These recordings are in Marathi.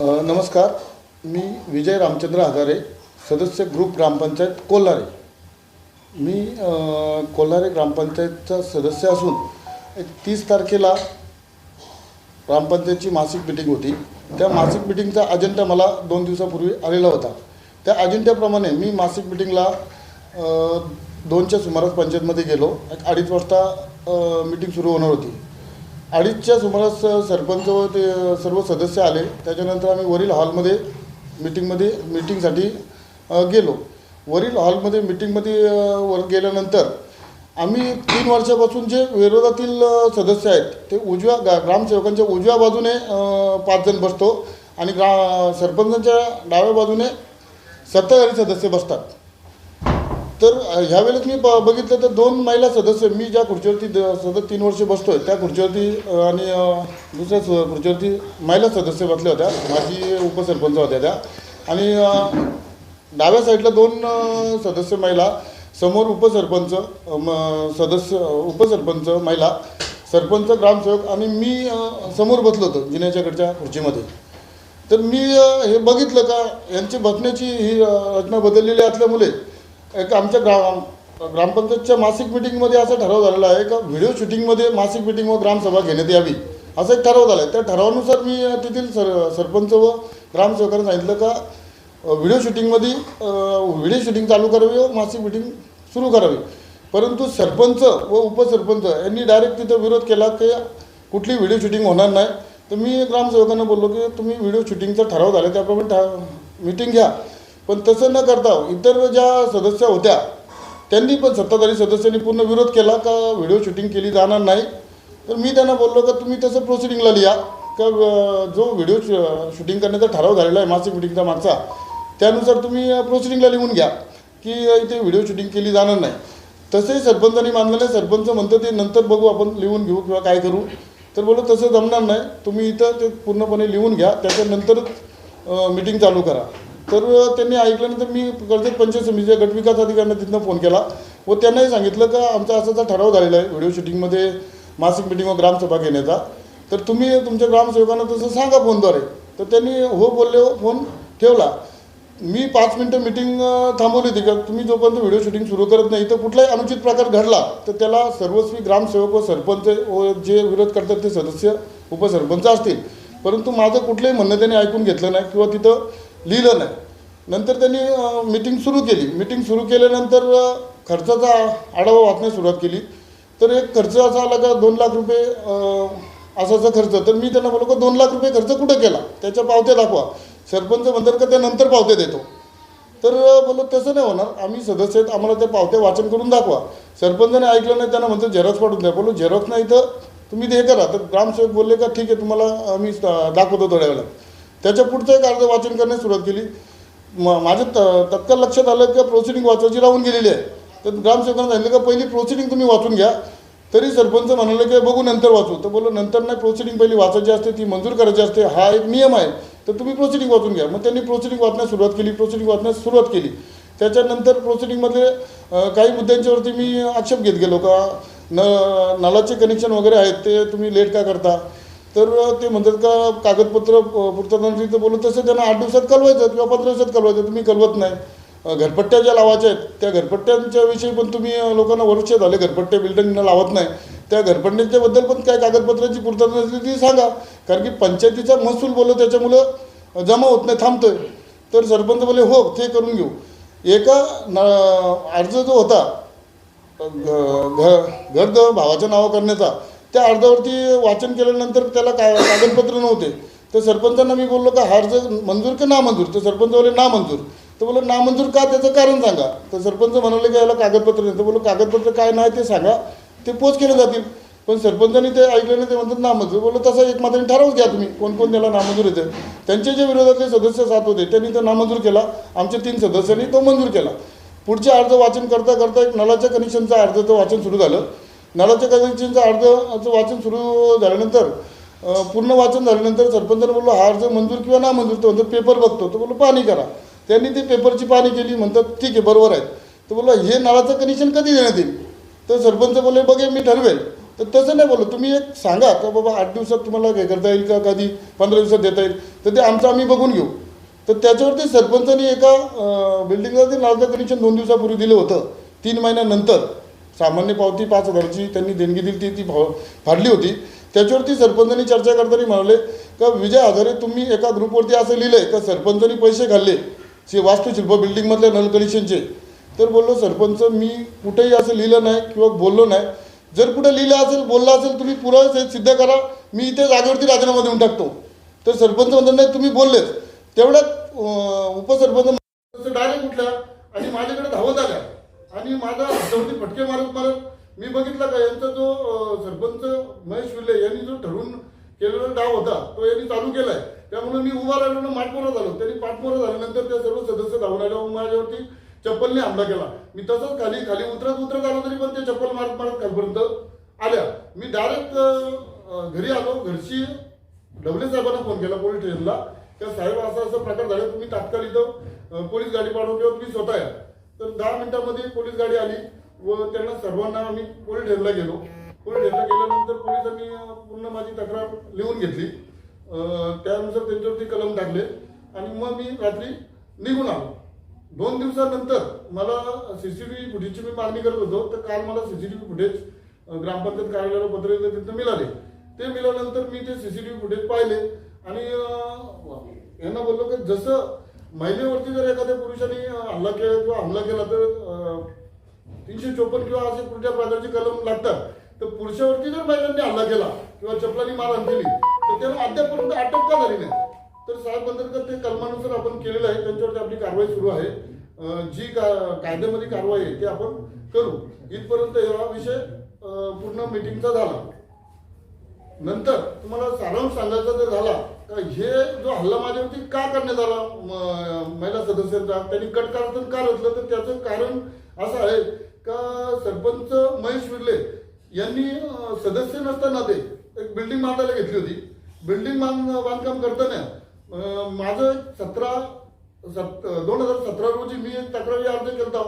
नमस्कार. मी विजय रामचंद्र हजारे सदस्य ग्रुप ग्रामपंचायत कोल्हारे. मी कोल्हारे ग्रामपंचायतचा सदस्य असून एक तीस तारखेला ग्रामपंचायतची मासिक मिटिंग होती. त्या मासिक मिटिंगचा अजेंडा मला दोन दिवसापूर्वी आलेला होता. त्या अजेंड्याप्रमाणे मी मासिक मिटिंगला दोनच्या सुमारास पंचायतमध्ये गेलो. एक अडीच वाजता मिटिंग सुरू होणार होती. अडीचच्या सुमारास सरपंच व ते सर्व सदस्य आले. त्याच्यानंतर आम्ही वरील हॉलमध्ये मिटिंगमध्ये मिटिंगसाठी गेलो. वरील हॉलमध्ये मिटिंगमध्ये वर गेल्यानंतर आम्ही तीन वर्षापासून जे विरोधातील सदस्य आहेत ते उजव्या गा ग्रामसेवकांच्या उजव्या बाजूने पाच जण बसतो आणि ग्रा सरपंचांच्या डाव्या बाजूने सत्ताधारी सदस्य बसतात. तर ह्यावेळेस मी ब बघितलं तर दोन महिला सदस्य मी ज्या खुर्चीवरती द- सतत तीन वर्षे बसतोय त्या खुर्चीवरती अ, आणि अ, दुसऱ्या स- खुर्चीवरती महिला सदस्य बसल्या होत्या. माझी उपसरपंच होत्या त्या. आणि अ, डाव्या साईडला दोन अ, सदस्य महिला समोर उपसरपंच अ, म- सदस्य उपसरपंच महिला सरपंच ग्रामसेवक आणि मी अ, समोर बसलो होतो जिन्याच्याकडच्या खुर्चीमध्ये. तर मी अ, हे बघितलं का यांची बसण्याची ही अ, रचना बदललेली असल्यामुळे एक आमच्या ग्राम ग्रामपंचायतच्या मासिक मिटिंगमध्ये असा ठराव झालेला आहे का व्हिडिओ शूटिंगमध्ये मासिक मिटिंग व ग्रामसभा घेण्यात यावी? असा एक ठराव झाला आहे त्या ठरावानुसार मी तेथील सर सरपंच व ग्रामसेवकांना सांगितलं का व्हिडिओ शूटिंगमध्ये व्हिडिओ शूटिंग चालू करावी व मासिक मिटिंग सुरू करावी. परंतु सरपंच व उपसरपंच यांनी डायरेक्ट तिथं विरोध केला की कुठली व्हिडिओ शूटिंग होणार नाही. तर मी ग्रामसेवकांना बोललो की तुम्ही व्हिडिओ शूटिंगचा ठराव झाला त्याप्रमाणे ठा मिटिंग घ्या. पण तसं न करता इतर ज्या सदस्य होत्या त्यांनी पण सत्ताधारी सदस्यांनी पूर्ण विरोध केला का व्हिडिओ शूटिंग केली जाणार नाही? तर मी त्यांना बोललो का तुम्ही तसं प्रोसिडिंगला लिहा. का जो व्हिडिओ शूटिंग करण्याचा ठराव झालेला आहे मासिक मिटिंगचा मागचा त्यानुसार तुम्ही प्रोसिडिंगला लिहून घ्या की इथे व्हिडिओ शूटिंग केली जाणार नाही. तसंही सरपंचांनी मानलं नाही सरपंच म्हणतं ते नंतर बघू आपण लिहून घेऊ किंवा काय करू. तर बोलो तसं जमणार नाही. तुम्ही इथं ते पूर्णपणे लिहून घ्या. त्याच्यानंतरच मीटिंग चालू करा. तर त्यांनी ऐकल्यानंतर मी कर्जत पंचायत समितीच्या गटविकास अधिकाऱ्यांना तिथनं फोन केला व त्यांनाही सांगितलं का आमचा असाचा ठराव झालेला आहे व्हिडिओ शूटिंगमध्ये मासिक मिटिंग व ग्रामसभा घेण्याचा. तर तुम्ही तुमच्या ग्रामसेवकांना तसं सांगा फोनद्वारे. तर त्यांनी हो बोलले हो फोन ठेवला. मी पाच मिनटं मिटिंग थांबवली होती का तुम्ही जोपर्यंत व्हिडिओ शूटिंग सुरू करत नाही तर कुठलाही अनुचित प्रकार घडला तर त्याला सर्वस्वी ग्रामसेवक व सरपंच व जे विरोध करतात ते सदस्य उपसरपंच असतील. परंतु माझं कुठलंही म्हणणं त्यांनी ऐकून घेतलं नाही किंवा तिथं लिहिलं नाही. नंतर त्यांनी मिटिंग सुरू केली. मिटिंग सुरू केल्यानंतर खर्चाचा आढावा वाचण्यास सुरुवात केली. तर एक खर्च असा आला का दोन लाख रुपये असाचा खर्च. तर मी त्यांना बोललो का दोन लाख रुपये खर्च कुठं केला? त्याच्या पावत्या दाखवा. सरपंच म्हणतात का त्या नंतर पावत्या देतो. तर बोललो तसं नाही होणार. आम्ही सदस्य आहेत. आम्हाला त्या पावत्या वाचन करून दाखवा. सरपंचाने ऐकलं नाही त्यांना म्हणतो झेरॉक्स पाठवून द्या. बोललो झेरॉक्स नाही तर तुम्ही ते हे करा. तर ग्रामसेवक बोलले का ठीक आहे तुम्हाला आम्ही दाखवतो थोड्या वेळात. त्याच्या पुढचं एक अर्ज वाचन करण्यास सुरुवात केली. म माझं त तत्काळ लक्षात आलं की प्रोसिडिंग वाचायची राहून गेलेली आहे. तर ग्रामसेवकांना सांगितलं का पहिली प्रोसिडिंग तुम्ही वाचून घ्या. तरी सरपंच म्हणाले की बघू नंतर वाचू. तर बोललो नंतर नाही प्रोसिडिंग पहिली वाचायची असते ती मंजूर करायची असते. हा एक नियम आहे. तर तुम्ही प्रोसिडिंग वाचून घ्या. मग त्यांनी प्रोसिडिंग वाचण्यास सुरुवात केली. प्रोसिडिंग वाचण्यास सुरुवात केली. त्याच्यानंतर प्रोसिडिंगमधले काही मुद्द्यांच्यावरती मी आक्षेप घेत गेलो का? न नळाचे कनेक्शन वगैरे आहेत ते तुम्ही लेट का करता? तर ते म्हणतात का कागदपत्र पूर्ततांची तर बोलत तसं त्यांना आठ दिवसात कळवायचं किंवा पंधरा दिवसात कळवायचं. तुम्ही कळवत नाही. घरपट्ट्या ज्या लावायच्या आहेत त्या घरपट्ट्यांच्या विषयी पण तुम्ही लोकांना वर्ष झाले घरपट्ट्या बिल्डिंग लावत नाही. त्या घरपट्ट्यांच्याबद्दल पण काय कागदपत्राची पूर्तता नसली ती सांगा. कारण की पंचायतीचा महसूल बोललो त्याच्यामुळं जमा होत नाही थांबतोय. तर सरपंच बोले हो ते करून घेऊ. एका न अर्ज जो होता घ- घर द भावाच्या नावा करण्याचा त्या अर्जावरती वाचन केल्यानंतर त्याला का कागदपत्र नव्हते. तर सरपंचांना मी बोललो का अर्ज मंजूर की नामंजूर? तर सरपंच बोलले नामंजूर. तर बोललो नामंजूर का त्याचं कारण सांगा? तर सरपंच म्हणाले की याला कागदपत्र नाही. तर बोललो कागदपत्र काय नाही ते सांगा. ते पोच केले जातील. पण सरपंचांनी ते ऐकलं नाही ते म्हणतात नामंजूर. बोललो तसा एक मात्र ठरावच घ्या तुम्ही कोण कोण त्याला नामंजूर येते त्यांचे जे विरोधातले सदस्य साथ होते त्यांनी तो नामंजूर केला. आमच्या तीन सदस्यांनी तो मंजूर केला. पुढचे अर्ज वाचन करता करता एक नळाच्या कनेक्शनचा अर्जाचं वाचन सुरू झालं. नळाच्या कनेक्शनचा अर्ज वाचन सुरू झाल्यानंतर पूर्ण वाचन झाल्यानंतर सरपंचाने बोललो हा अर्ज मंजूर किंवा ना मंजूर तो म्हणतो पेपर बघतो. तो बोललो पाणी करा. त्यांनी ते पेपरची पाहणी केली म्हणतात ठीक आहे बरोबर आहे. तर बोललो हे नळाचं कनेक्शन कधी देण्यात येईल? तर सरपंच बोलले बघे मी ठरवेल. तर तसं नाही बोललो तुम्ही एक सांगा का बाबा आठ दिवसात तुम्हाला हे करता येईल का? कधी? पंधरा दिवसात देता येईल? तर ते आमचं आम्ही बघून घेऊ. तर त्याच्यावरती सरपंचाने एका बिल्डिंगला ते नळाचं कनेक्शन दोन दिवसापूर्वी दिलं होतं तीन महिन्यानंतर. सामान्य पावती पाच हजारची त्यांनी देणगी दिली ती ती फा- फाडली होती. त्याच्यावरती सरपंचांनी चर्चा करताना म्हणाले का विजय हजारे तुम्ही एका ग्रुपवरती असं लिहिलंय का सरपंचांनी पैसे खाल्ले शे वास्तुशिल्प बिल्डिंगमधल्या नल कनेक्शनचे? तर बोललो सरपंच मी कुठेही असं लिहिलं नाही किंवा बोललो नाही. जर कुठे लिहिलं असेल बोललं असेल तुम्ही पुरावे सिद्ध करा. मी इथे जागेवरती राजीनामा देऊन टाकतो. तर सरपंच म्हणतात नाही तुम्ही बोललेच तेवढ्यात उपसरपंच डायरेक्ट उठल्या आणि माझ्याकडे धावत आल्या आणि माझा हातावरती फटके मारत मारत मी बघितला का यांचा जो सरपंच महेश विले यांनी जो ठरवून केलेला डाव होता तो यांनी चालू केलाय. त्यामुळे मी उभा राहिलो माठमोरा झालो. त्यांनी पाठमोरा झाल्यानंतर त्या सर्व सदस्य धावून आल्यावर माझ्यावरती चप्पलने हमला केला. मी तसंच खाली खाली उतरत उतरत आलो तरी पण ते चप्पल मारत मारत खालपर्यंत आल्या. मी डायरेक्ट घरी आलो. घरची डबले साहेबांना फोन केला पोलीस स्टेशनला त्या साहेब असा असा प्रकार झाला. तुम्ही तात्काळ इथं पोलीस गाडी पाठवून किंवा तुम्ही स्वतः या. तर दहा मिनिटामध्ये पोलीस गाडी आली व त्यांना सर्वांना आम्ही पोलीस ढेरला गेलो. पोलीस ढेरला गेल्यानंतर पोलिसांनी पूर्ण माझी तक्रार लिहून घेतली. त्यानुसार त्यांच्यावरती कलम टाकले आणि मग मी रात्री निघून आलो. दोन दिवसानंतर मला सी सी टी व्ही फुटेजची मी मागणी करत होतो. तर काल मला सीसीटीव्ही फुटेज ग्रामपंचायत कार्यालयाला पत्र येतं तिथं मिळाले. ते मिळाल्यानंतर मी ते C C T V footage पाहिले आणि यांना बोललो की जसं महिलेवरती जर एखाद्या पुरुषाने हल्ला केला किंवा हमला केला तर तीनशे चोपन्न किंवा असे कुठल्या प्रकारचे कलम लागतात. तर पुरुषावरती जर महिलांनी हल्ला केला किंवा चपलानी मारहाण केली तर त्याला अद्यापर्यंत अटक का झाली नाही? तर साहेब बंदरकर ते कलमानुसार आपण केलेलं आहे. त्यांच्यावरती आपली कारवाई सुरू आहे. जी का कायद्यामध्ये कारवाई आहे ती आपण करू. इथपर्यंत हा विषय पूर्ण मिटिंगचा झाला. नंतर तुम्हाला सारांश सांगायचा जर झाला का हे जो हल्ला माझ्यावरती का करण्यात आला? म- महिला सदस्यांचा. त्यांनी कट करायचं का रचलं? तर त्याचं कारण असं आहे का सरपंच महेश विर्ले यांनी सदस्य नसताना ते एक बिल्डिंग बांधायला घेतली होती. बिल्डिंग बांध बांधकाम करताना माझं सतरा सत दोन हजार सतरा रोजी मी एक तक्रारी अर्ज केला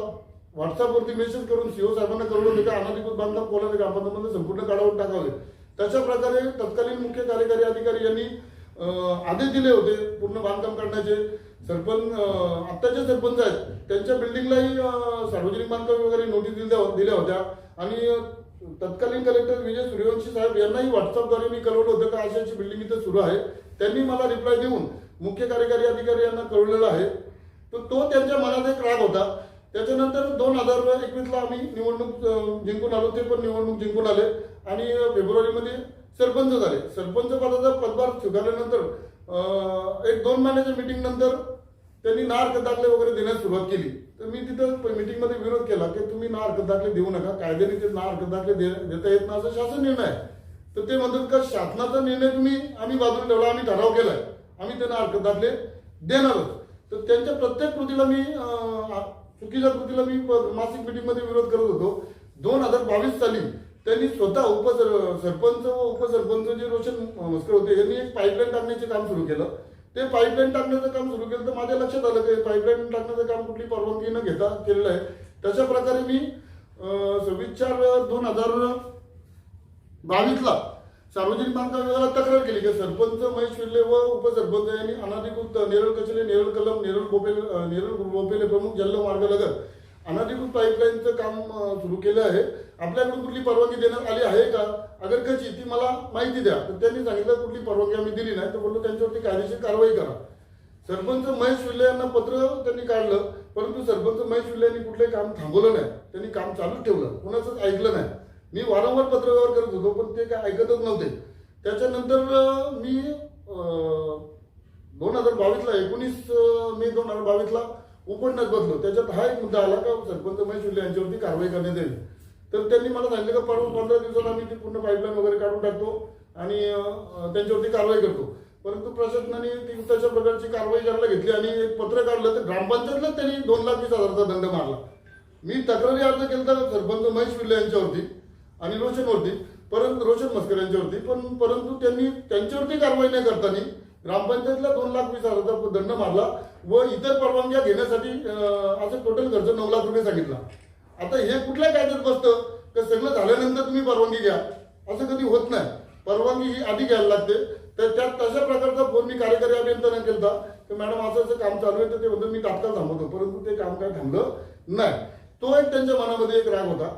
व्हॉट्सअपवरती मेसेज करून सीओ साहेबांना कळवलं होतं का अनधिकृत बांधकाम कोणाच्या ग्रामपंचायतमध्ये संपूर्ण काढावून टाकावे तशा प्रकारे तत्कालीन मुख्य कार्यकारी अधिकारी यांनी आदेश दिले होते पूर्ण बांधकाम करण्याचे. सरपंच आत्ताचे सरपंच आहेत त्यांच्या बिल्डिंगलाही सार्वजनिक बांधकाम वगैरे नोटीस दिल्या हो-, दिल्या होत्या. आणि तत्कालीन कलेक्टर विजय सूर्यवंशी साहेब यांनाही व्हॉट्सअपद्वारे मी कळवलं होतं का अशी अशी बिल्डिंग इथं सुरू आहे. त्यांनी मला रिप्लाय देऊन मुख्य कार्यकारी अधिकारी यांना कळवलेलं आहे. तर तो त्यांच्या मनात एक राग होता. त्याच्यानंतर दोन हजार एकवीसला आम्ही निवडणूक जिंकून आलो. ते पण निवडणूक जिंकून आले. आणि फेब्रुवारीमध्ये सरपंच झाले. सरपंच पदाचा पदभार स्वीकारल्यानंतर एक दोन महिन्याच्या मिटिंग नंतर त्यांनी ना हरकत दाखले वगैरे देण्यास सुरुवात केली. तर मी तिथं मीटिंगमध्ये विरोध केला की तुम्ही ना हरकत दाखले देऊ नका. कायद्याने ते ना हरकत दाखले दे- देता येत नाही असा शासन निर्णय आहे. तर ते म्हणतात का शासनाचा निर्णय तुम्ही आम्ही बाजूला ठेवला आम्ही ठराव केलाय. आम्ही त्यांना हरकत दाखले देणारच. तर त्यांच्या प्रत्येक कृतीला मी चुकीच्या कृतीला मी प- मासिक मिटिंगमध्ये विरोध करत होतो. दोन हजार बावीस साली त्यांनी स्वतः उपसर सरपंच व उपसरपंच जे रोशन मस्कर होते. यांनी एक पाईपलाईन टाकण्याचे काम सुरू केलं. ते पाईपलाईन टाकण्याचं काम सुरू केलं तर माझ्या लक्षात आलं की पाईपलाईन टाकण्याचं काम कुठली परवानगी न घेता केलेलं आहे. तशा प्रकारे मी सव्वीस चार दोन हजार बावीसला सार्वजनिक बांधकाम विभागाला तक्रार केली की सरपंच महेश विर्ले व उपसरपंच यांनी अनाधिकृत नेरळ कचरे नेरळ कलम नेरळ गोपेल नेरळ गोपेले प्रमुख जल्ल मार्ग लगत अनधिकृत पाईपलाईनचं काम सुरू केलं आहे. आपल्याकडून कुठली परवानगी देण्यात आली आहे का? अगर कशी ती मला माहिती द्या. तर त्यांनी सांगितलं कुठली परवानगी आम्ही दिली नाही. तर बोललो त्यांच्यावरती कायदेशीर कारवाई करा. सरपंच महेश विल्ले यांना पत्र त्यांनी काढलं परंतु सरपंच महेश विल्ले यांनी कुठलंही काम थांबवलं नाही. त्यांनी काम चालूच ठेवलं. कुणाचंच ऐकलं नाही. मी वारंवार पत्रव्यवहार करत होतो पण ते काय ऐकतच नव्हते. त्याच्यानंतर मी दोन हजार बावीसला एकोणीस मे दोन हजार बावीसला उपन्यास बसलो. त्याच्यात हा एक मुद्दा आला का सरपंच महेश विल्ले यांच्यावरती कारवाई करण्यात येईल. तर त्यांनी मला सांगितलं का परवा पंधरा दिवसात आम्ही ती पूर्ण पाईपलाईन वगैरे काढून टाकतो आणि त्यांच्यावरती कारवाई करतो. परंतु प्रशासनाने ती तशा प्रकारची कारवाई ज्यांना घेतली आणि एक पत्र काढलं तर ग्रामपंचायतला त्यांनी दोन लाख वीस हजाराचा दंड मारला. मी तक्रारी अर्ज केला तर सरपंच महेश विल्ले यांच्यावरती आणि रोशनवरती परंतु रोशन मस्कर यांच्यावरती पण परंतु त्यांनी त्यांच्यावरती कारवाई नाही करताना ग्रामपंचायतला दोन लाख वीस हजाराचा दंड मारला व इतर परवानग्या घेण्यासाठी असं टोटल खर्च नऊ लाख रुपये सांगितला. आता हे कुठल्या कायद्यात बसतं? तर सगळं झाल्यानंतर तुम्ही परवानगी घ्या. असं कधी होत नाही. परवानगी ही आधी घ्यायला लागते. तर त्यात तशा प्रकारचा फोन मी कार्यकारी अभियंत्यांना केला की मॅडम असं असं काम चालू आहे तर ते म्हणतो मी तात्काळ थांबवतो. परंतु ते काम काय थांबलं नाही. तो एक त्यांच्या मनामध्ये एक राग होता.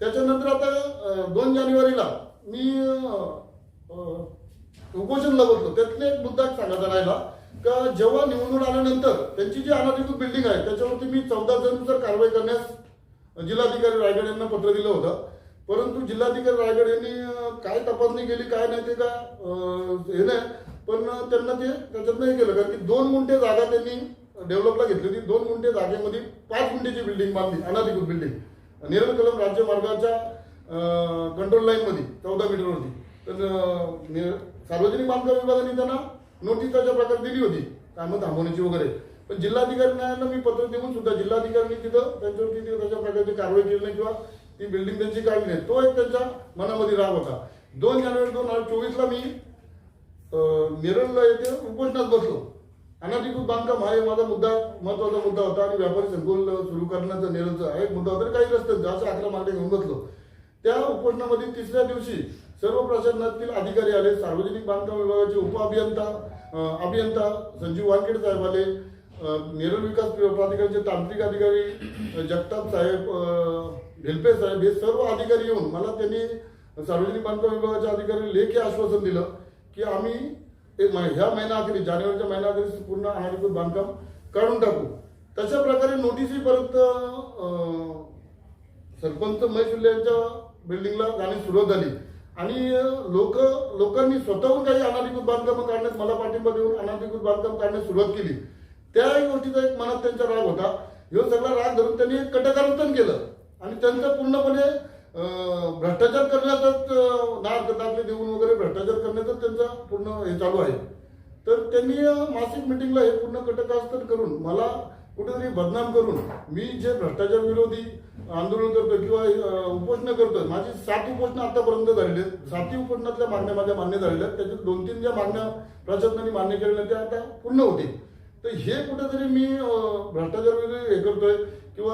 त्याच्यानंतर आता दोन जानेवारीला मी उपोषणला बसलो त्यातले एक मुद्दा सांगायचा राहिला का जेव्हा निवडणूक आल्यानंतर त्यांची जी अनाधिकृत बिल्डिंग आहे त्याच्यावरती मी चौदा जण जर कारवाई करण्यास जिल्हाधिकारी रायगड यांना पत्र दिलं होतं. परंतु जिल्हाधिकारी रायगड यांनी काय तपासणी केली काय नाही ते का हे नाही. पण त्यांना ते त्याच्यात नाही केलं कारण की दोन गुंठे जागा त्यांनी डेव्हलपला घेतली होती. दोन गुंठे जागेमध्ये पाच गुंठेची बिल्डिंग बांधली अनाधिकृत बिल्डिंग नेरळ कलम राज्य मार्गाच्या कंट्रोल लाईनमध्ये चौदा मीटरवरती तर सार्वजनिक बांधकाम विभागाने त्यांना नोटीस त्याच्या प्रकारे दिली होती. कामं थांबवण्याची वगैरे. पण जिल्हाधिकारी न्यायांना मी पत्र देऊन सुद्धा जिल्हाधिकाऱ्यांनी तिथं त्यांच्यावरती ती त्याच्या प्रकारची कारवाई केली नाही किंवा ती बिल्डिंग त्यांची काढली नाही. तो एक त्यांच्या मनामध्ये राग होता. दोन जानेवारी दोन हजार चोवीसला मी नेरळला येथे उपोषणात बसलो. अनाधिकृत बांधकाम हा एक माझा मुद्दा महत्त्वाचा मुद्दा होता आणि व्यापारी संकुल सुरू करण्याचा नेरळचा हा एक मुद्दा होता. काही रस्त्यांचा जास्त अकरा मागण्या घेऊन बसलो. त्या उपोषणामध्ये तिसऱ्या दिवशी सर्व प्रशासनातील अधिकारी आले सार्वजनिक बांधकाम विभागाचे उपअभियंता अभियंता संजीव वानखेडे साहेब आले अं, नेरळ विकास प्राधिकरणचे तांत्रिक अधिकारी जगताप साहेब भिलपे साहेब हे सर्व अधिकारी येऊन मला त्यांनी सार्वजनिक बांधकाम विभागाच्या अधिकारी लेखी आश्वासन दिलं की आम्ही एक ह्या महिन्याअखेरी जानेवारीच्या महिन्याअखेरीस पूर्ण अनाधिकृत बांधकाम काढून टाकू. तशा प्रकारे नोटीसही परत सरपंच महेश यांच्या बिल्डिंगला जाण्यास सुरुवात झाली. आणि लोक लोकांनी स्वतःहून काही अनाधिकृत बांधकाम काढण्यास मला पाठिंबा देऊन अनाधिकृत बांधकाम काढण्यास सुरुवात केली. त्याही गोष्टीचा एक मनात त्यांचा राग होता. ह्यो सगळा राग धरून त्यांनी एक कटकारस्थान केलं. आणि त्यांचं पूर्णपणे भ्रष्टाचार करण्याचाच अं, दाखले देऊन वगैरे भ्रष्टाचार करण्याचाच त्यांचा पूर्ण हे चालू आहे. तर त्यांनी मासिक मिटिंगला हे पूर्ण कटकास्तर करून मला कुठेतरी बदनाम करून मी जे भ्रष्टाचार विरोधी आंदोलन करतो किंवा अं, उपोषणं माझी सात उपोषणं आतापर्यंत झालेली आहेत. सातही उपोषणातल्या मागण्या माझ्या मान्य झालेल्या आहेत. त्याच्यात दोन तीन ज्या मागण्या प्रशासनाने मान्य केलेल्या त्या आता पूर्ण होतील. तर हे कुठेतरी मी भ्रष्टाचार विरोधी हे करतोय किंवा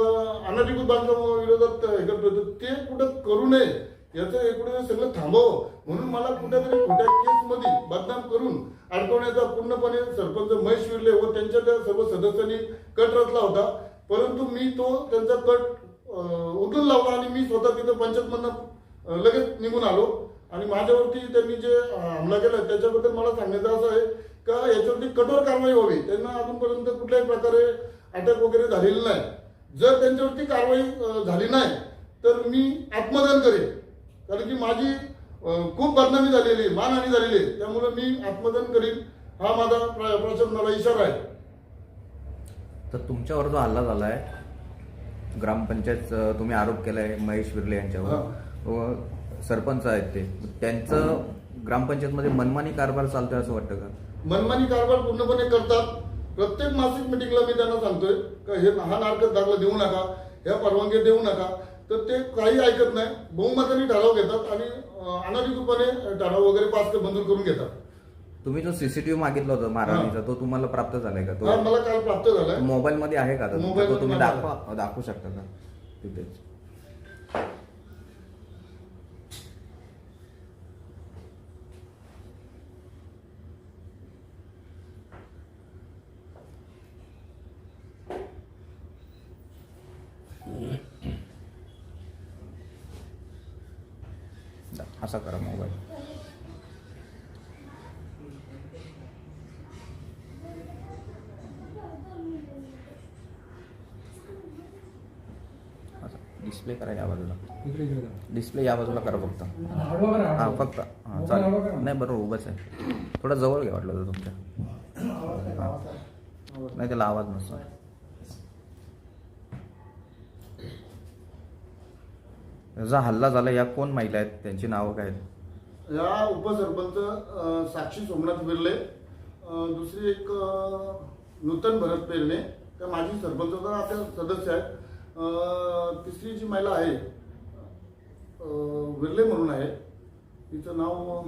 अनाधिकृत बांधकाम विरोधात हे करतोय तर ते कुठं करू नये याचं हे कुठे सगळं थांबव. म्हणून मला कुठेतरी खोट्या केसमध्ये बदनाम करून अडकवण्याचा पूर्णपणे सरपंच महेश विरले व त्यांच्या त्या सर्व सदस्यांनी कट रचला होता. परंतु मी तो त्यांचा कट उचलून लावला आणि मी स्वतः तिथं पंचायतमधनं लगेच निघून आलो. आणि माझ्यावरती त्यांनी जे हमला केला त्याच्याबद्दल मला सांगायचं असं आहे का याच्यावरती कठोर कारवाई व्हावी. त्यांना अजूनपर्यंत कुठल्याही प्रकारे अटक वगैरे झालेली नाही. जर त्यांच्यावरती कारवाई झाली नाही तर मी आत्मदान करेन. कारण की माझी खूप बदनामी झालेली आहे मानहानी झालेली आहे. त्यामुळे मी आत्मदान करीन. हा माझा प्र- प्रशासनाला इशारा आहे. तर तुमच्यावर जो हल्ला झाला आहे ग्रामपंचायत तुम्ही आरोप केलाय महेश विर्ले यांच्यावर. सरपंच आहेत ते. त्यांचं ग्रामपंचायतमध्ये मनमानी कारभार चालतोय असं वाटतं का? मनमानी कारभार पूर्णपणे करतात. प्रत्येक मासिक मिटिंगला मी त्यांना सांगतोय का हे हा दाखला देऊ नका ह्या परवानगी देऊ नका. तर ते काही ऐकत नाही. बहुमताने ठराव घेतात आणि अनाधिकृतपणे ठराव वगैरे पास मंजूर करून घेतात. तुम्ही जो सीसीटीव्ही मागितला होता महाराणीचा तो तुम्हाला प्राप्त झालाय का? हा मला काल प्राप्त झालाय. मोबाईल मध्ये आहे का? मोबाईलमध्ये तो तुम्ही माझा दाखवा दाखवू शकता का? तिथेच दा- असा करा मोबाईल असा डिस्प्ले करा या बाजूला. डिस्प्ले या बाजूला करा फक्त. हा. फक्त. हा. चालेल. नाही बरोबर उभंच आहे. थोडं जवळ घ्या वाटलं तर तुमच्या. हा. नाही त्याला आवाज नसतो. जा हल्ला झाला या कोण महिला आहेत? त्यांची नावं काय आहेत? या उपसरपंच साक्षी सोमनाथ बिर्ले दुसरी एक नूतन भरत पेरणे त्या माजी सरपंच आता सदस्य आहेत. तिसरी जी महिला आहे विर्ले म्हणून आहे. तिचं नाव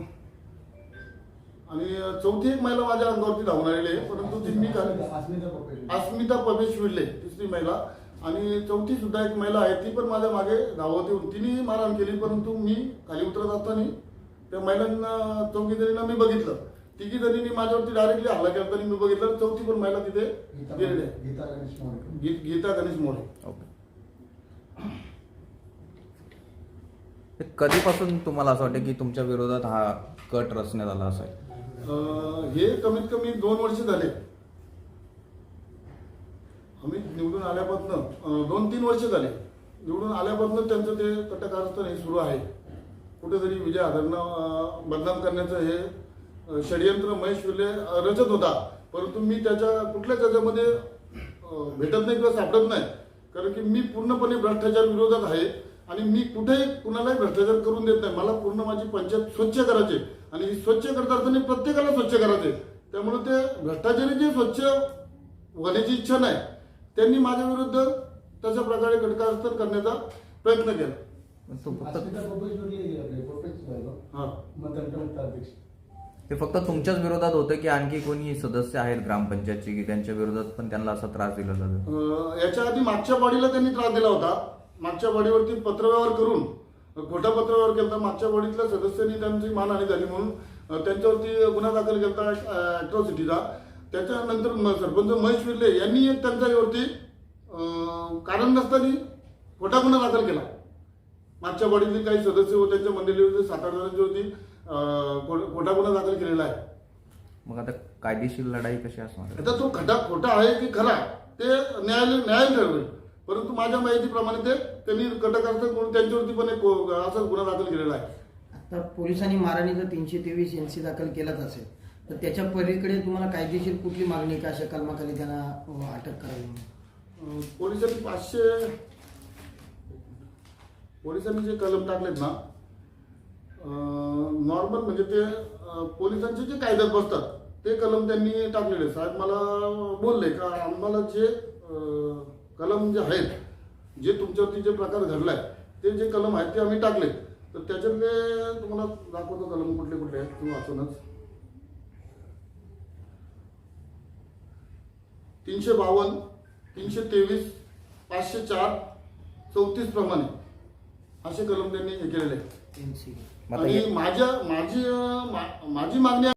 आणि चौथी एक महिला माझ्या अंगावरती धावून आलेली आहे परंतु ती मी अस्मिता परमेश विर्ले तिसरी महिला. आणि चौथी सुद्धा एक महिला आहे ती पण माझ्या मागे धावत येऊन तिने मारहाण केली परंतु मी खाली उतरत असताना त्या महिलांना चौघी जणींना मी बघितलं. तिघी जणींनी माझ्यावरती डायरेक्टली हल्ला केला मी बघितलं. चौथी पण महिला तिथे गीता गणेश मोरे. गीता गणेश मोरे. कधीपासून तुम्हाला असं वाटतं की तुमच्या विरोधात हा कट रचण्यात आला असेल अं, हे कमीत कमी दोन वर्ष झाले. आम्ही निवडून आल्यापासून दोन तीन वर्ष झाले. निवडून आल्यापासून त्यांचं ते कटकारस्थान हे सुरू आहे. कुठेतरी विजय आधारनं अं, बदनाम करण्याचं हे अं, षडयंत्र महेश विले अं, रचत होता. परंतु मी त्याच्या कुठल्याच त्याच्यामध्ये अं, भेटत नाही किंवा सापडत नाही. कारण की मी पूर्णपणे भ्रष्टाचार विरोधात आहे आणि मी कुठेही कुणालाही भ्रष्टाचार करून देत नाही. मला पूर्ण माझी पंचायत स्वच्छ करायचे आणि ही स्वच्छ करत असताना प्रत्येकाला स्वच्छ करायचे त्यामुळे ते भ्रष्टाचारी जे स्वच्छ होण्याची इच्छा नाही त्यांनी माझ्या विरुद्ध तशा प्रकारे कटकारस्थान करण्याचा प्रयत्न केला. फक्त ते फक्त तुमच्याच विरोधात होतं की आणखी कोणी सदस्य आहेत ग्रामपंचायतचे की त्यांच्या विरोधात पण त्यांना असा त्रास दिला जातो? अं, याच्या आधी मागच्या बॉडीला त्यांनी त्रास दिला होता. मागच्या बॉडीवरती पत्रव्यवहार करून खोटा पत्रव्यवहार केला मागच्या बॉडीतल्या सदस्यांनी त्यांची मानहानी झाली म्हणून अं, त्यांच्यावरती गुन्हा दाखल केला अॅट्रॉसिटीचा त्याच्यानंतर म- सरपंच महेश विर्ले यांनी एक त्यांच्यावरती अं, कारण नसताना खोटा गुन्हा दाखल केला. मागच्या बॉडीतले काही सदस्य व त्यांच्या मंडळीवरती सात आठ जणांच्यावरती होती. खोटा गुन्हा दाखल केलेला आहे. मग आता कायदेशीर लढाई कशी असणार? आता तो खटा खोटा आहे की खरा ते न्यायालय न्याय ठरवेल परंतु माझ्या माहितीप्रमाणे ते त्यांनी कटकारस्थान करून त्यांच्यावरती पण एक असा गुन्हा दाखल केलेला आहे. आता पोलिसांनी मारहाणीचा तीनशे तेवीस एनसी दाखल केलाच असेल तर त्याच्या पलीकडे तुम्हाला कायदेशीर कुठली मागणी आहे का अशा कलमाखाली त्यांना अ, अटक करावी म्हणून? अं, पोलिसांनी पाचशे पोलिसांनी जे कलम टाकलेत ना नॉर्मल म्हणजे ते पोलिसांचे जे कायद्यात बसतात ते कलम त्यांनी टाकलेले साहेब मला बोलले का आम्हाला जे कलम जे आहेत जे तुमच्यावरती जे प्रकार घडलाय ते जे कलम आहेत ते आम्ही टाकले तर त्याच्यातले तुम्हाला दाखवतो कलम कुठले कुठले आहेत तुम्ही वाचूनच. तीनशे बावन्न तीनशे तेवीस पाचशे चार चौतीस प्रमाणे असे कलम त्यांनी हे केलेले आहेत. आणि माझ्या माझी माझी मागणी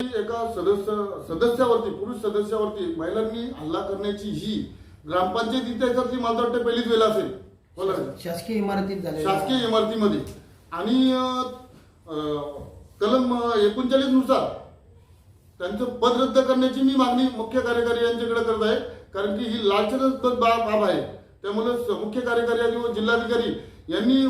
एका सदस्य सदस्यावरती पुरुष सदस्यावरती महिलांनी हल्ला करण्याची ही ग्रामपंचायत इतिहासातली मला वाटतं पहिलीच वेळ असेल. शासकीय इमारतीत शासकीय इमारतीमध्ये. आणि कलम एकोणचाळीसनुसार त्यांचं पद रद्द करण्याची मी मागणी मुख्य कार्यकारी यांच्याकडे करत आहे. कारण की ही लाचलच बाब आहे. त्यामुळे मुख्य कार्यकारी आणि व जिल्हाधिकारी यांनी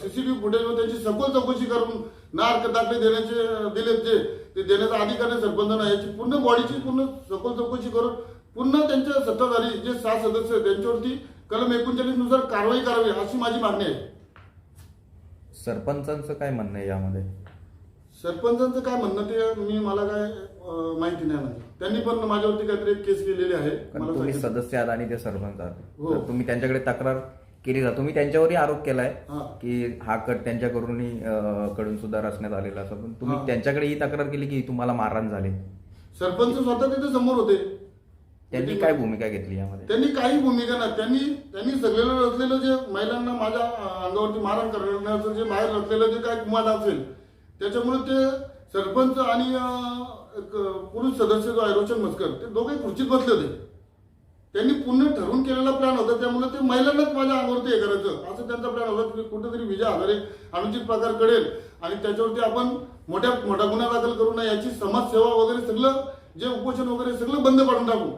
सीसीटीव्ही फुटेज व त्यांची सखोल चौकशी करून नार्क दाखले देण्याचे दिलेत जे ते देण्याचा अधिकार आहे सरपंचांना याची पूर्ण बॉडीची पूर्ण सखोल चौकशी करून पुन्हा त्यांच्या सत्ताधारी जे सहा सदस्य त्यांच्यावरती कलम एकोणचाळीसनुसार कारवाई करावी अशी माझी मागणी आहे. सरपंचांचं काय म्हणणं आहे यामध्ये? सरपंचांचं काय म्हणणं ते मी मला काय माहिती नाही म्हणजे त्यांनी पण माझ्यावरती काहीतरी केस केलेली आहे. मला. सदस्य आहात आणि ते सरपंच आहात. हो. तुम्ही त्यांच्याकडे तक्रार केली जा तुम्ही त्यांच्यावरही आरोप केलाय हा. की हा कट त्यांच्याकडून कडून सुद्धा रचण्यात आलेला असं. पण तुम्ही हा. त्यांच्याकडे ही तक्रार केली की तुम्हाला मारहाण झाली? सरपंच स्वतः तिथे समोर होते. त्यांनी काय भूमिका घेतली यामध्ये? त्यांनी काही भूमिका नाही. त्यांनी त्यांनी सगळेला रचलेलं जे महिलांना माझ्या अं, अंगावरती मारण करण्याचं जे बाहेर रचलेलं जे काय कुमार असेल त्याच्यामुळे ते सरपंच आणि अं, एक पुरुष सदस्य जो आहे रोशन मस्कर ते दोघे खुर्चीत बसले होते. त्यांनी पूर्ण ठरवून केलेला प्लॅन होता. त्यामुळे ते महिलांनाच माझ्या अंगावरती हे करायचं. असं त्यांचा प्लॅन होता. की कुठेतरी विजय आधारे अनुचित प्रकार कळेल. आणि त्याच्यावरती आपण मोठ्या मोठा गुन्हा दाखल करू नये. याची समाजसेवा वगैरे सगळं जे उपोषण वगैरे सगळं बंद पाडून टाकू.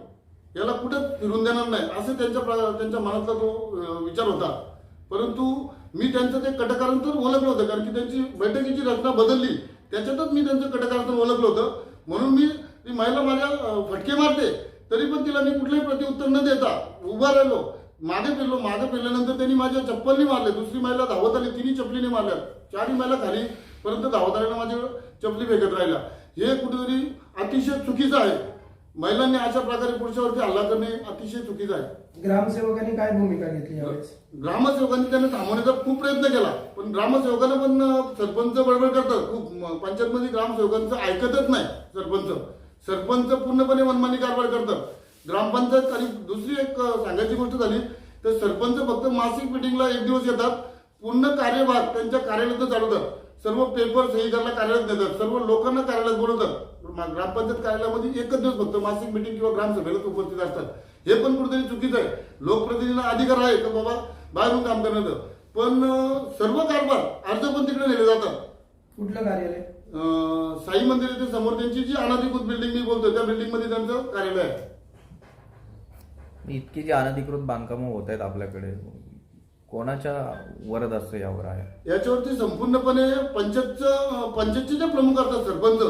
याला कुठं फिरून देणार नाही. असं त्यांच्या प्र- त्यांच्या मनातला तो विचार होता. परंतु मी त्यांचं ते कटकारांतर ओळखलं होतं. कारण की त्यांची बैठकीची रचना बदलली. त्याच्यातच मी त्यांचं कटकारांतर ओळखलं होतं. म्हणून मी ती महिला माझ्या फटके मारते. तरी पण तिला मी कुठलंही प्रत्युत्तर न देता उभा राहिलो. मागे फिरलो मागे फिरल्यानंतर त्यांनी माझ्या चप्पलनी मारले. दुसरी महिला धावत आली तिन्ही चपलीने मारल्या. चारही महिला खाली परंतु धावत आल्यानं माझ्या चपली फेकत राहिल्या. हे कुठेतरी अतिशय चुकीचं आहे. महिलांनी अशा प्रकारे पुरुषावरती हल्ला करणे अतिशय चुकीचं आहे. ग्रामसेवकांनी काय भूमिका घेतली ग्रामसेवकांनी त्यांना थांबवण्याचा खूप प्रयत्न केला. पण ग्रामसेवकांना पण सरपंच बडबड करतात खूप पंचायतमध्ये ग्रामसेवकांचं ऐकतच नाही सरपंच. सरपंच पूर्णपणे मनमानी कारभार करतात. ग्रामपंचायत आणि दुसरी एक सांगायची गोष्ट झाली तर सरपंच फक्त मासिक मिटिंगला एक दिवस येतात. पूर्ण कार्यभाग त्यांच्या कार्यालयातच चालवतात. सर्व पेपर सही करायला कार्यालयात नेतात. सर्व लोकांना कार्यालयात बोलवतात. मा- ग्रामपंचायत कार्यालयामध्ये एकच दिवस फक्त मासिक मिटिंग किंवा ग्रामसभेला उपस्थित असतात. हे पण कुठेतरी चुकीचं आहे. लोकप्रतिनिधींना अधिकार आहे का बाबा? बाहेरून काम करण्याचं. पण सर्व कारभार अर्ज पण तिकडे नेले जातात. कुठलं कार्यालय? साई मंदिर येथे समोर त्यांची जी अनधिकृत बिल्डिंग मी बोलतोय त्या बिल्डिंगमध्ये त्यांचं कार्यालय आहे. इतकी जी अनधिकृत बांधकामं होत आहेत आपल्याकडे कोणाच्या वरद असतं यावर आहे? याच्यावरती संपूर्णपणे पंचायतचं पंचायतचे जे प्रमुख असतात सरपंच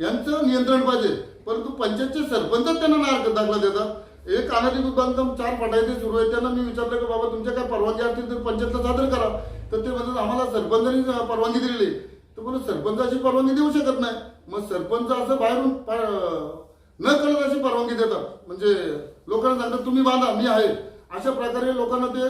यांचं नियंत्रण पाहिजे. परंतु पंचायतचे सरपंच त्यांना नार दाखला देतात. एक अनधिकृत बांधकाम चार फटायचे सुरू आहे त्यांना मी विचारलं की बाबा तुमच्या काय परवानगी असतील तर पंचायतला सादर करा. तर ते म्हणतात आम्हाला सरपंचांनी परवानगी दिलेली तर बोला सरपंचाची परवानगी देऊ शकत नाही. मग सरपंच असं बाहेरून न कळत अशी परवानगी देतात. म्हणजे लोकांना सांगतात तुम्ही बांधा मी आहे. अशा प्रकारे लोकांना ते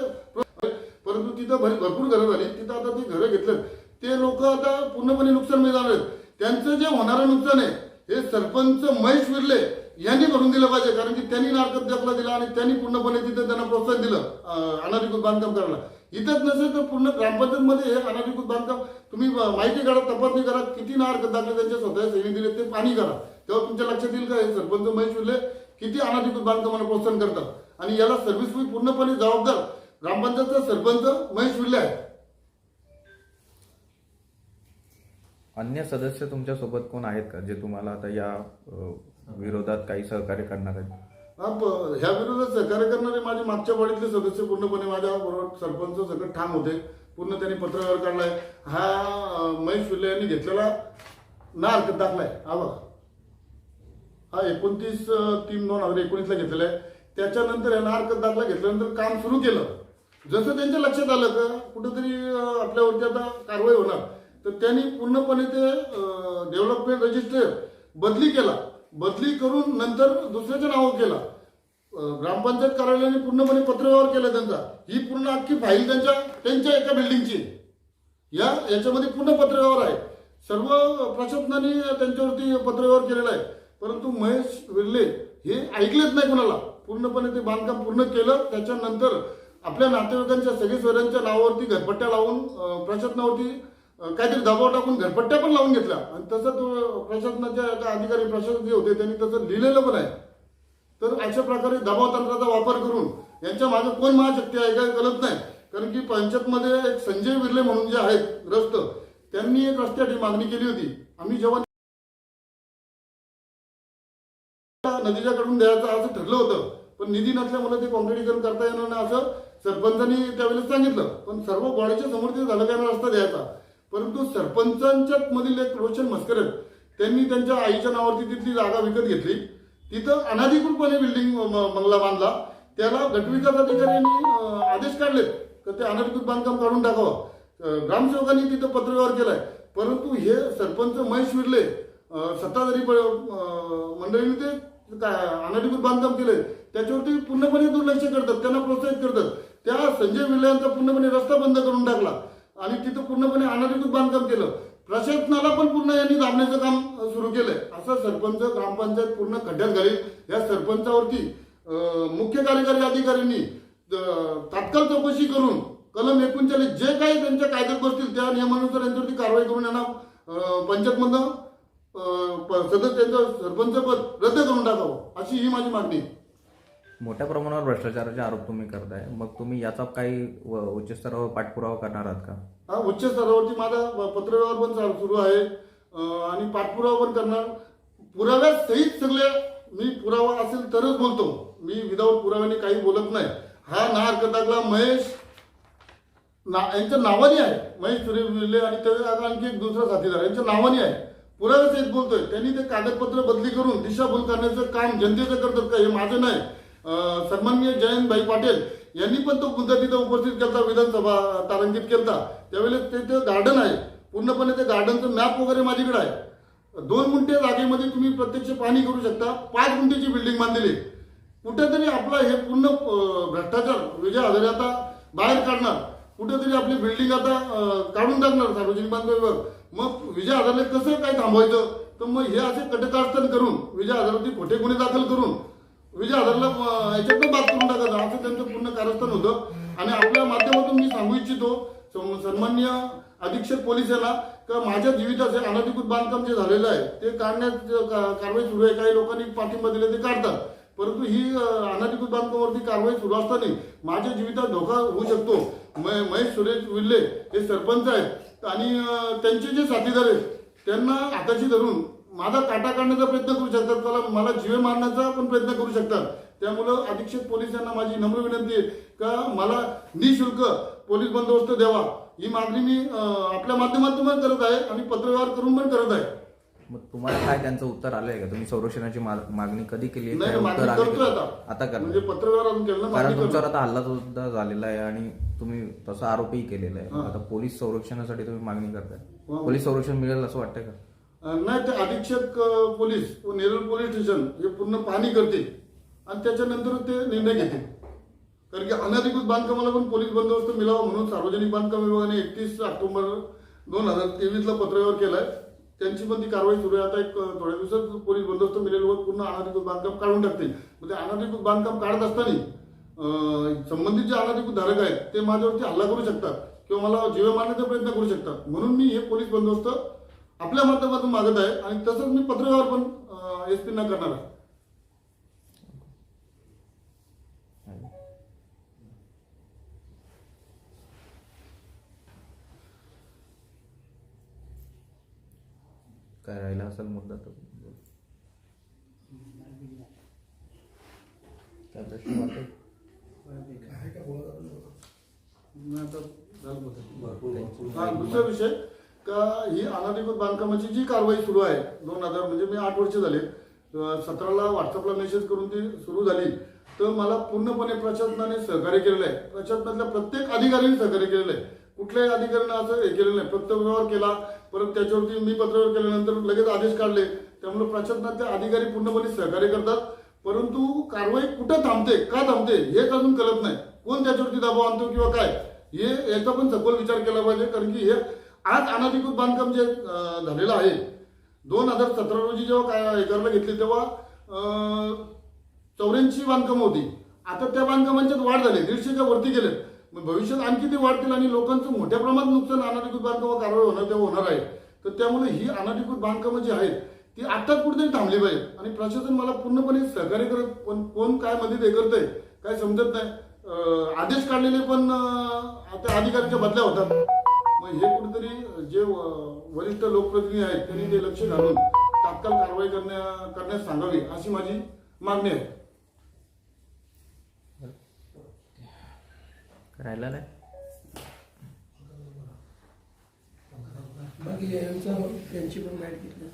परंतु तिथं भर- भरपूर घरं झाली. तिथं आता ती घरं घेतलं ते लोक आता पूर्णपणे नुकसान मिळणार आहेत. त्यांचं जे होणारं नुकसान आहे हे सरपंच महेश विरले यांनी भरून दिलं पाहिजे. कारण की त्यांनी नारकत दाखला दिला आणि त्यांनी पूर्णपणे तिथं त्यांना प्रोत्साहन दिलं अं, अनधिकृत बांधकाम करायला. इथंच नसेल तर पूर्ण ग्रामपंचायतमध्ये हे अनाधिकृत बांधकाम तुम्ही माहिती करा तपासणी करा किती नार दाखले त्यांच्या स्वतः सैनिक दिले ते पाणी करा. तेव्हा तुमच्या लक्षात येईल का हे सरपंच महेश विले किती अनाधिकृत बांधकामाला प्रोत्साहन करतात? आणि याला सर्व्हिस फी पूर्णपणे जबाबदार ग्रामपंचायतचा सरपंच महेश विले आहे अन्य सदस्य तुमच्यासोबत कोण आहेत का? जे तुम्हाला आता या अ, विरोधात काही सहकार्य करणार आहेत? ह्या विरोधात सहकार्य करणारे माझे मागच्या वाडीतले सदस्य पूर्णपणे माझ्या बरोबर सरपंच सगळं ठाम होते. पूर्ण त्यांनी पत्रव्यवहार काढलाय. हा महेश फिल्ले यांनी घेतलेला ना हरकत दाखलाय. हा बघा. हा एकोणतीस तीन दोन हजार एकोणीसला घेतलेला आहे. त्याच्यानंतर या हरकत दाखला घेतल्यानंतर काम सुरू केलं. जसं त्यांच्या लक्षात आलं का कुठंतरी आपल्यावरती आता कारवाई होणार. तर त्यांनी पूर्णपणे ते डेव्हलपमेंट रजिस्टर बदली केला. बदली करून नंतर दुसऱ्याच्या नाव केला. ग्रामपंचायत कार्यालयाने पूर्णपणे पत्रव्यवहार केला त्यांचा. ही पूर्ण अख्खी फाईल त्यांच्या त्यांच्या एका बिल्डिंगची या याच्यामध्ये पूर्ण पत्रव्यवहार आहे. सर्व प्रशासनाने त्यांच्यावरती पत्रव्यवहार केलेला आहे. परंतु महेश विर्ले हे ऐकलेच नाही कोणाला. पूर्णपणे ते बांधकाम पूर्ण केलं. त्याच्यानंतर आपल्या नातेवाईकांच्या सगळे सोयऱ्यांच्या नावावरती घरपट्ट्या लावून प्रशासनावरती काहीतरी दबाव टाकून घरपट्ट्या पण लावून घेतल्या. आणि तसं तो प्रशासनाच्या अधिकारी प्रशासक जे होते त्यांनी तसं लिहिलेलं पण आहे. तर अशा प्रकारे दबाव तंत्राचा वापर करून यांच्या मागे कोण महाशक्ती आहे काय गलत नाही. कारण की पंचायतमध्ये एक संजय विर्ले म्हणून जे आहेत रस्त त्यांनी एक रस्त्यासाठी मागणी केली होती. आम्ही जेव्हा नदीच्याकडून द्यायचं असं ठरलं होतं पण निधी नसल्यामुळे ते कॉन्क्रिटीकरण करता येणार नाही असं सरपंचांनी त्यावेळेस सांगितलं. पण सर्व बॉडीच्या समोर ते झालं काय रस्ता द्यायचा? परंतु सरपंचांच्या मधील एक रोशन मस्करत त्यांनी त्यांच्या आईच्या नावावरती तिथली जागा विकत घेतली. तिथं अनाधिकृतपणे बिल्डिंग बंगला बांधला. त्याला गटविकास अधिकाऱ्यांनी आदेश काढलेत तर ते अनधिकृत बांधकाम काढून टाकावं. ग्रामसेवकांनी तिथं पत्रव्यवहार केलाय. परंतु हे सरपंच महेश विरले सत्ताधारी प- मंडळीने ते काय अनधिकृत बांधकाम केलंय. त्याच्यावरती पूर्णपणे दुर्लक्ष करतात त्यांना प्रोत्साहित करतात. त्या संजय विरले यांचा पूर्णपणे रस्ता बंद करून टाकला. आणि तिथं पूर्णपणे अनधिकृत बांधकाम केलं. प्रशासनाला पण पूर्ण यांनी दाबण्याचं काम सुरू केलंय. असं सरपंच ग्रामपंचायत पूर्ण खड्ड्यात घालील. या सरपंचावरती मुख्य कार्यकारी अधिकाऱ्यांनी तात्काळ चौकशी करून कलम एकोणचाळीस जे काही त्यांच्या कायद्यात बसतील त्या नियमानुसार यांच्यावरती कारवाई करून यांना पंचायतमधनं सदस्य प- सरपंच पद रद्द करून टाकावं अशी ही माझी मागणी आहे. मोठ्या प्रमाणावर भ्रष्टाचाराचे आरोप तुम्ही करताय. मग तुम्ही याचा काही व- उच्च स्तरावर पाठपुरावा करणार आहात का? हा उच्च स्तरावरची माझा पत्रव्यवहार पण चालू- सुरू आहे. आणि पाठपुरावा पण करणार. पुराव्यात सहित सगळे मी पुरावा असेल तरच बोलतो. मी विदाऊट पुराव्याने काही बोलत नाही. हा नार कटाकला महेश ना यांच्या नावाने आहे. महेश सूर्यविले विले आणि आणखी एक दुसरा साथीदार यांच्या नावाने आहे. पुराव्या सहित बोलतोय. त्यांनी ते कागदपत्र बदली करून दिशाभूल करण्याचं काम जनतेचं करतात का हे माझं नाही. सन्मान्य जयंतभाई पाटील यांनी पण तो मुद्दा तिथं उपस्थित केला विधानसभा तारांकित केलता. त्यावेळेस ते ते गार्डन आहे. पूर्णपणे ते गार्डनचं मॅप वगैरे माझ्याकडे आहे. दोन गुंठे जागेमध्ये तुम्ही प्रत्यक्ष पाणी करू शकता. पाच गुंठेची बिल्डिंग बांधलेली कुठेतरी आपला हे पूर्ण भ्रष्टाचार विजय हजारे आता बाहेर काढणार. कुठेतरी आपली बिल्डिंग आता काढून टाकणार सार्वजनिक बांधकाम विभाग मग विजय हजारला कसं काय थांबवायचं? तर मग हे असे कटकारस्थान करून विजय हजारवरती खोटे गुन्हे दाखल करून विजय हजारला अं, याच्यातनं बाद करून टाकायचं असं त्यांचं पूर्ण कारस्थान होतं. आणि आपल्या माध्यमातून मी सांगू इच्छितो सन्मान्य अधीक्षक पोलीस यांना का माझ्या जीविताचे अनधिकृत बांधकाम जे झालेलं आहे ते काढण्यात का- कारवाई सुरू आहे. काही लोकांनी पाठिंबा दिले ते काढतात. परंतु ही अनधिकृत बांधकामावरती कारवाई सुरू असताना माझ्या जीवितात धोका होऊ शकतो. महेश सुरेश विल्ले हे सरपंच आहेत. आणि त्यांचे जे साथीदार आहेत त्यांना हाताशी धरून माझा काटा काढण्याचा प्रयत्न करू शकतात मला मला जीवे मारण्याचा पण प्रयत्न करू शकतात. त्यामुळं अधीक्षक पोलीस यांना माझी नम्र विनंती आहे का मला निशुल्क पोलीस बंदोबस्त द्यावा. ही मागणी मी आपल्या माध्यमातून पण करत आहे आणि पत्रव्यवहार करून पण करत आहे. मग तुम्हाला काय त्यांचं उत्तर आलंय का? तुम्ही संरक्षणाची मागणी कधी केली? आता. म्हणजे कारण तुमच्यावर. आता हल्ला सुद्धा झालेला आहे आणि तुम्ही तसा आरोपही केलेला आहे. आता पोलीस संरक्षणासाठी तुम्ही मागणी करताय. पोलीस संरक्षण मिळेल असं वाटतंय का? नाही ते अधीक्षक पोलीस व नेरळ पोलीस स्टेशन हे पूर्ण पाहणी करते आणि त्याच्यानंतर ते निर्णय घेते कारण की अनधिकृत बांधकामाला पण पोलीस बंदोबस्त मिळावा म्हणून सार्वजनिक बांधकाम विभागाने एकतीस ऑक्टोबर दोन हजार तेवीसला पत्रव्यवहार केला आहे त्यांची पण ती कारवाई सुरू आहे. आता एक थोड्या दिवसात पोलीस बंदोबस्त मिळेल व पूर्ण अनधिकृत बांधकाम काढून टाकतील. म्हणजे अनधिकृत बांधकाम काढत असताना संबंधित जे अनधिकृत धारक आहेत ते माझ्यावरती हल्ला करू शकतात किंवा मला जीवे मारण्याचा प्रयत्न करू शकतात. म्हणून मी हे पोलीस बंदोबस्त आपल्या माध्यमातून मागत आहे आणि तसंच मी पत्रव्यवहार पण एस पींना करणार आहे. काय राहिला असेल मुद्दा काय प्रश्न. हा दुसरा विषय. का ही अनधिकृत बांधकामाची जी कारवाई सुरू आहे दोन हजार म्हणजे मी आठ वर्ष झाले सतराला व्हॉट्सअपला मेसेज करून ती सुरू झाली तर मला पूर्णपणे प्रशासनाने सहकार्य केलेलं आहे. प्रशासनातल्या प्रत्येक अधिकाऱ्यांनी सहकार्य केलेलं आहे. कुठल्याही अधिकाऱ्यांना असं हे केलेलं नाही. फक्त व्यवहार केला परत त्याच्यावरती मी पत्रव्यवहार केल्यानंतर लगेच आदेश काढले. त्यामुळे प्रशासनातले अधिकारी पूर्णपणे सहकार्य करतात. परंतु कारवाई कुठं थांबते का थांबते हेच अजून कळत नाही. कोण त्याच्यावरती दबाव आणतो किंवा काय हे याचा पण सखोल विचार केला पाहिजे कारण की हे आज अनधिकृत बांधकाम जे झालेलं आहे दोन हजार सतरा रोजी जेव्हा काय हे घेतली तेव्हा चौऱ्याऐंशी बांधकामं होती. आता त्या बांधकामांच्यात वाढ झाली दीडशेच्या वरती गेले. मग भविष्यात आणखी ते वाढतील आणि लोकांचं मोठ्या प्रमाणात नुकसान अनधिकृत बांधकाम कारवाई होणार तेव्हा होणार आहे. तर त्यामुळे ही अनधिकृत बांधकामं जी आहेत ती आत्ताच कुठेतरी थांबली पाहिजे आणि प्रशासन मला पूर्णपणे सहकार्य करत पण कोण काय मदत हे करतंय काय समजत नाही. आदेश काढलेले पण आता अधिकाऱ्यांच्या बदल्या होतात. मग हे कुठेतरी जे वरिष्ठ लोकप्रतिनिधी आहेत त्यांनी ते लक्ष घालून तात्काळ कारवाई करण्या करण्यास सांगावी अशी माझी मागणी आहे. राहिला नाही? बाकी यांचं त्यांची पण बॅट घेतली.